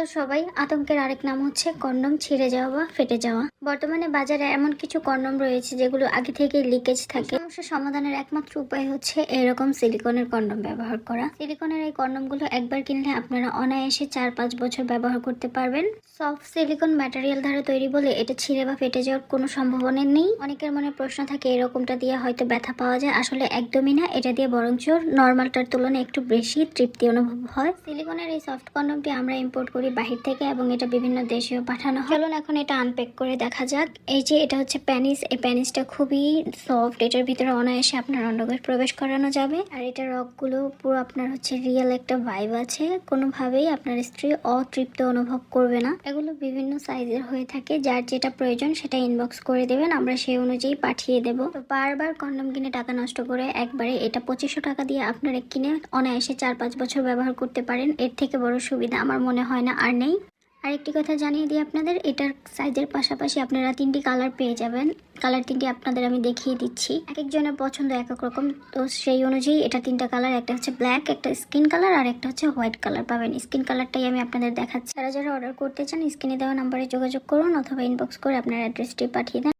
Hello সবাই। আতঙ্কের আরেক নাম হচ্ছে কন্ডম, ছিঁড়ে যাওয়া বা ফেটে যাওয়া। বর্তমানে বাজারে এমন কিছু কন্ডম রয়েছে যেগুলো আগে থেকে লিকেজ থাকে। সমস্যার সমাধানের একমাত্র উপায় হচ্ছে এরকম সিলিকনের কন্ডম ব্যবহার করা। সিলিকনের এই কন্ডমগুলো একবার কিনলে আপনারা অনায়াসে চার পাঁচ বছর ব্যবহার করতে পারবেন। সফট সিলিকন ম্যাটেরিয়াল দ্বারা তৈরি বলে এটা ছিঁড়ে বা ফেটে যাওয়ার কোনো সম্ভাবনা নেই। অনেকের মনে প্রশ্ন থাকে, এরকমটা দিয়ে হয়তো ব্যথা পাওয়া যায়। আসলে একদমই না, এটা দিয়ে বরঞ্চ নর্মালটার তুলনায় একটু বেশি তৃপ্তি অনুভব হয়। সিলিকনের এই সফট কন্ডমটি আমরা ইম্পোর্ট করি বাহির থেকে এবং এটা বিভিন্ন দেশেও পাঠানো হয়। চলুন এখন এটা আনপ্যাক করে দেখা যাক। এই যে এটা হচ্ছে প্যানিস। এই প্যানিসটা খুবই সফট এটার ভিতরে অনায়াসে আপনার অন্ডকোষ প্রবেশ করানো যাবে। আর এটার রকগুলো পুরো আপনার হচ্ছে রিয়েল একটা ভাইব আছে। কোনোভাবেই আপনার স্ত্রী অতৃপ্ত অনুভব করবে না। এগুলো বিভিন্ন সাইজের হয়ে থাকে। যার যেটা প্রয়োজন সেটা ইনবক্স করে দেবেন। আমরা সেই অনুযায়ী পাঠিয়ে দেব। তো বারবার কন্ডম কিনে টাকা নষ্ট করে একবারে এটা পঁচিশশো টাকা দিয়ে আপনারা কিনে অনায়াসে চার পাঁচ বছর ব্যবহার করতে পারেন। এর থেকে বড় সুবিধা আমার মনে হয় না। আর নেই। আরেকটি কথা জানিয়ে দিই আপনাদের, এটার সাইজের পাশাপাশি আপনারা তিনটি কালার পেয়ে যাবেন। কালার তিনটি আপনাদের আমি দেখিয়ে দিচ্ছি। এক একজনের পছন্দ এক এক রকম। তো সেই অনুযায়ী এটা তিনটা কালার একটা হচ্ছে ব্ল্যাক একটা স্কিন কালার আর একটা হচ্ছে হোয়াইট কালার পাবেন। স্কিন কালারটাই আমি আপনাদের দেখাচ্ছি। যারা যারা অর্ডার করতে চান স্ক্রিনে দেওয়া নাম্বারে যোগাযোগ করুন অথবা ইনবক্স করে আপনার অ্যাড্রেসটি পাঠিয়ে দেন।